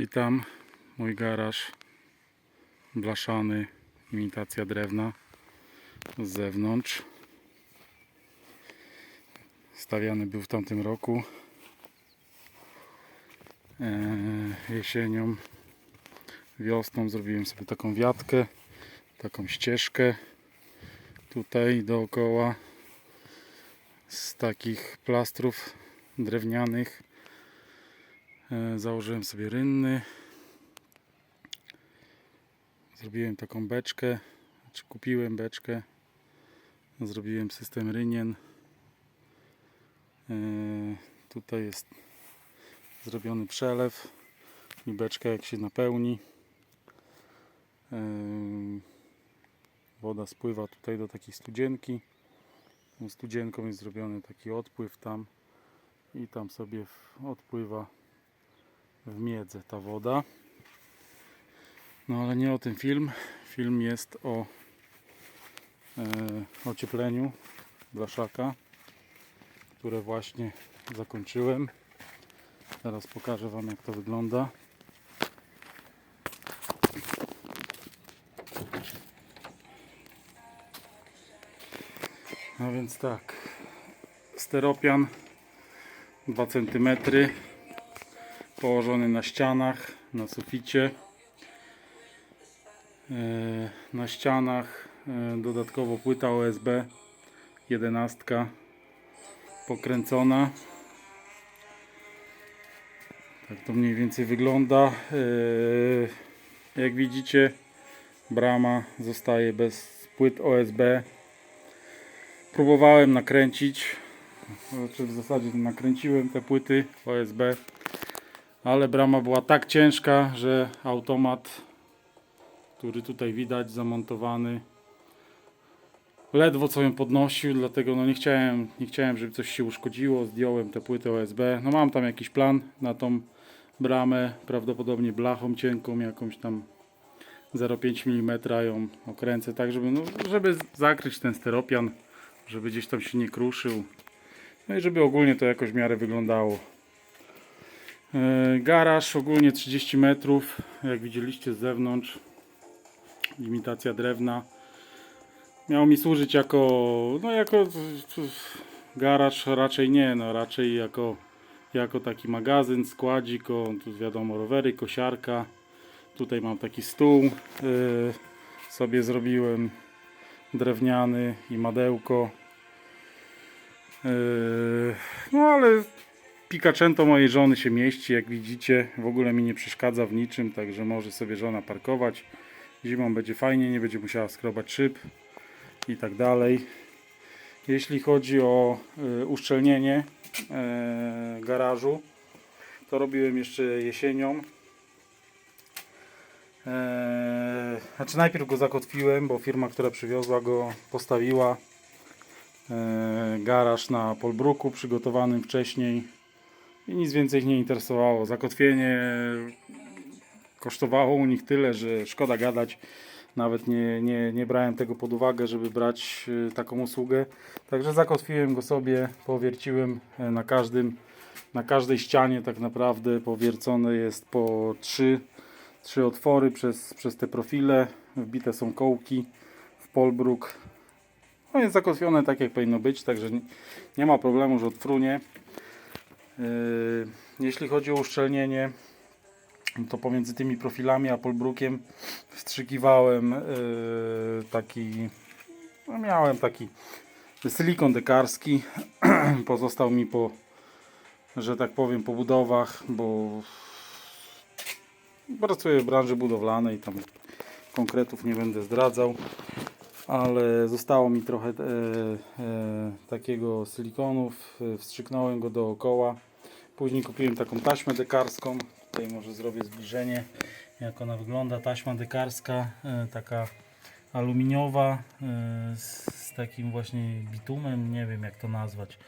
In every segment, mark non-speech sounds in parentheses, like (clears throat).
Witam, mój garaż blaszany, imitacja drewna z zewnątrz. Stawiany był w tamtym roku. Eee, jesienią, wiosną zrobiłem sobie taką wiatkę, taką ścieżkę tutaj dookoła z takich plastrów drewnianych. E, Założyłem sobie rynny. Zrobiłem taką beczkę, czy kupiłem beczkę. Zrobiłem system rynien. E, Tutaj jest zrobiony przelew i beczka jak się napełni. e, Woda spływa tutaj do takiej studzienki. Tą studzienką jest zrobiony taki odpływ tam i tam sobie odpływa w miedzę ta woda. No ale nie o tym film. Film jest o e, ociepleniu blaszaka, które właśnie zakończyłem. Teraz pokażę Wam jak to wygląda. No więc tak, steropian 2 cm położony na ścianach, na suficie. E, Na ścianach e, dodatkowo płyta OSB 11 pokręcona. Tak to mniej więcej wygląda. E, Jak widzicie, brama zostaje bez płyt OSB. Próbowałem nakręcić, znaczy w zasadzie nakręciłem te płyty OSB ale brama była tak ciężka, że automat, który tutaj widać zamontowany, ledwo co ją podnosił, dlatego no nie chciałem, nie chciałem, żeby coś się uszkodziło, zdjąłem te płyty OSB. No mam tam jakiś plan na tą bramę, prawdopodobnie blachą cienką, jakąś tam 0,5 mm ją okręcę, tak żeby, no, żeby zakryć ten steropian, żeby gdzieś tam się nie kruszył. No i żeby ogólnie to jakoś w miarę wyglądało. E, Garaż ogólnie 30 metrów, jak widzieliście z zewnątrz. Imitacja drewna. Miał mi służyć jako, no jako garaż raczej nie, no raczej jako, jako taki magazyn, składzik, o, tu wiadomo rowery, kosiarka. Tutaj mam taki stół, e, sobie zrobiłem drewniany i madełko. E, No ale Pikaczęto mojej żony się mieści, jak widzicie. W ogóle mi nie przeszkadza w niczym, także może sobie żona parkować. Zimą będzie fajnie, nie będzie musiała skrobać szyb i tak dalej. Jeśli chodzi o y, uszczelnienie y, garażu, to robiłem jeszcze jesienią. E, znaczy najpierw go zakotwiłem, bo firma, która przywiozła go, postawiła e, garaż na Polbruku przygotowanym wcześniej i nic więcej ich nie interesowało. Zakotwienie kosztowało u nich tyle, że szkoda gadać. Nawet nie, nie, nie brałem tego pod uwagę, żeby brać y, taką usługę. Także zakotwiłem go sobie, powierciłem e, na każdym, na każdej ścianie tak naprawdę powiercone jest po trzy, trzy otwory przez, przez te profile. Wbite są kołki w polbruk. No jest zakotwione tak jak powinno być, także nie, nie ma problemu, że odfrunie. Yy, Jeśli chodzi o uszczelnienie, to pomiędzy tymi profilami a polbrukiem wstrzykiwałem yy, taki, no miałem taki silikon dekarski, (clears throat) pozostał mi po, że tak powiem, po budowach, bo pracuję w branży budowlanej, tam konkretów nie będę zdradzał, ale zostało mi trochę e, e, takiego silikonu, w- wstrzyknąłem go dookoła. Później kupiłem taką taśmę dekarską. Tutaj może zrobię zbliżenie, jak ona wygląda. Taśma dekarska, e, taka aluminiowa, e, z, takim właśnie bitumem, nie wiem jak to nazwać.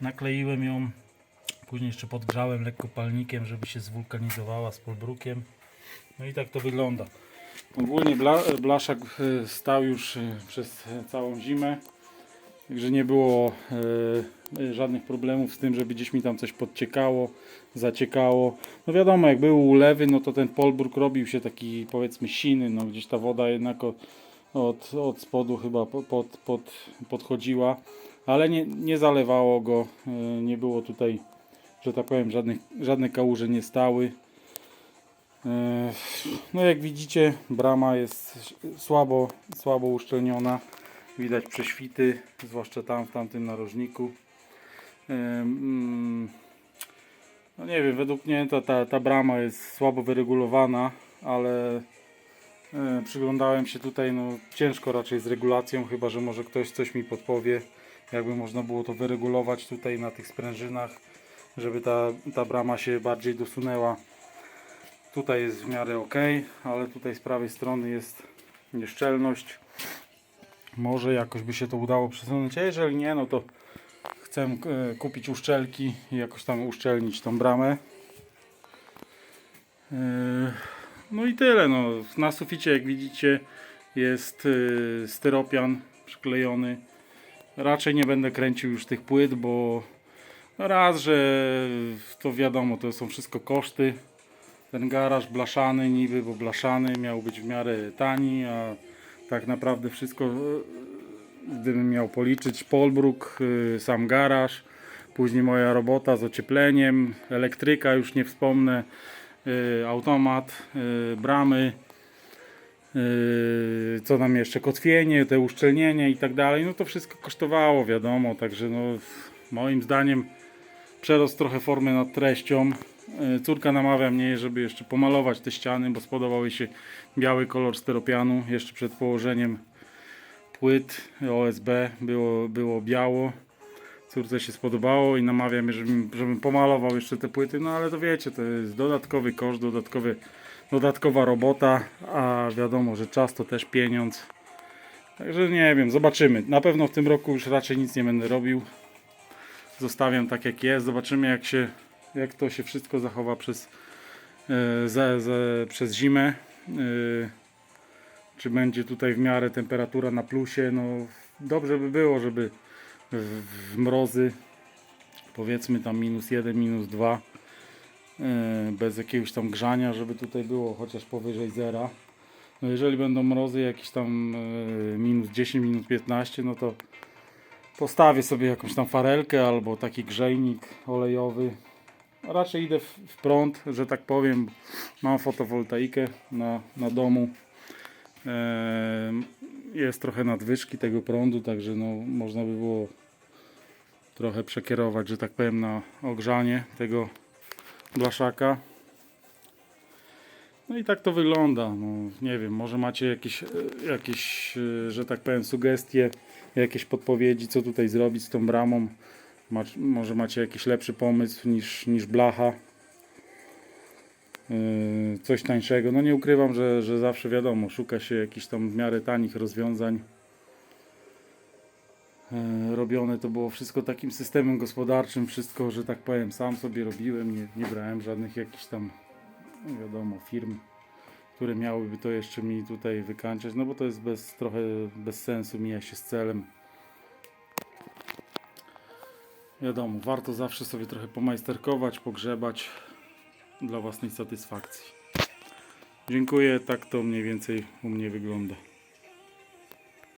Nakleiłem ją, później jeszcze podgrzałem lekko palnikiem, żeby się zwulkanizowała z polbrukiem. No i tak to wygląda. Ogólnie bla, blaszak e, stał już e, przez całą zimę. Także nie było e, e, żadnych problemów z tym, żeby gdzieś mi tam coś podciekało, zaciekało. No wiadomo, jak były ulewy, no to ten polbruk robił się taki powiedzmy siny, no gdzieś ta woda jednak od, od spodu chyba po- pod, pod, podchodziła, ale nie, nie zalewało go, e, nie było tutaj, że tak powiem, żadnych, żadne kałuże nie stały. No jak widzicie, brama jest słabo, słabo uszczelniona. Widać prześwity, zwłaszcza tam w tamtym narożniku. Mm, No nie wiem, według mnie ta, ta, ta brama jest słabo wyregulowana, ale e, przyglądałem się tutaj, no ciężko raczej z regulacją, chyba że może ktoś coś mi podpowie, jakby można było to wyregulować tutaj na tych sprężynach, żeby ta, ta brama się bardziej dosunęła. Tutaj jest w miarę ok, ale tutaj z prawej strony jest nieszczelność. Może jakoś by się to udało przesunąć, a jeżeli nie, no to chcę e, kupić uszczelki i jakoś tam uszczelnić tą bramę. E, No i tyle. No. Na suficie, jak widzicie, jest e, styropian przyklejony. Raczej nie będę kręcił już tych płyt, bo raz, że to wiadomo, to są wszystko koszty. Ten garaż blaszany niby, bo blaszany miał być w miarę tani, a tak naprawdę wszystko, e, gdybym miał policzyć, polbruk, y, sam garaż, później moja robota z ociepleniem, elektryka już nie wspomnę, y, automat, bramy, co tam jeszcze, kotwienie, te uszczelnienie i tak dalej, no to wszystko kosztowało, wiadomo, także no moim zdaniem przerost trochę formy nad treścią. Y, Córka namawia mnie, żeby jeszcze pomalować te ściany, bo spodobał jej się biały kolor styropianu jeszcze przed położeniem płyt OSB było, było biało. Córce się spodobało i namawia mnie, żebym, żebym pomalował jeszcze te płyty, no ale to wiecie, to jest dodatkowy koszt, dodatkowy, dodatkowa robota, a wiadomo, że czas to też pieniądz. Także nie wiem, zobaczymy. Na pewno w tym roku już raczej nic nie będę robił. Zostawiam tak jak jest, zobaczymy jak się, jak to się wszystko zachowa przez, e, za, za, przez zimę. E, czy będzie tutaj w miarę temperatura na plusie, no dobrze by było, żeby w, w mrozy powiedzmy tam minus 1, minus 2 yy, bez jakiegoś tam grzania, żeby tutaj było chociaż powyżej zera. No jeżeli będą mrozy jakieś tam yy, minus 10, minus 15, no to postawię sobie jakąś tam farelkę albo taki grzejnik olejowy. Raczej idę w, prąd, że tak powiem. Mam fotowoltaikę na, na domu. Jest trochę nadwyżki tego prądu, także no, można by było trochę przekierować, że tak powiem, na ogrzanie tego blaszaka. No i tak to wygląda. No, nie wiem, może macie jakieś, e, jakieś, e, że tak powiem, sugestie, jakieś podpowiedzi, co tutaj zrobić z tą bramą. Może macie jakiś lepszy pomysł niż, niż blacha. Yy, coś tańszego. No nie ukrywam, że, że zawsze wiadomo, szuka się jakichś tam w miarę tanich rozwiązań. Yy, Robione to było wszystko takim systemem gospodarczym, wszystko, że tak powiem, sam sobie robiłem, nie, nie brałem żadnych jakichś tam, no wiadomo, firm, które miałyby to jeszcze mi tutaj wykańczać, no bo to jest bez, trochę bez sensu, mija się z celem. Wiadomo, warto zawsze sobie trochę pomajsterkować, pogrzebać dla własnej satysfakcji. Dziękuję, tak to mniej więcej u mnie wygląda.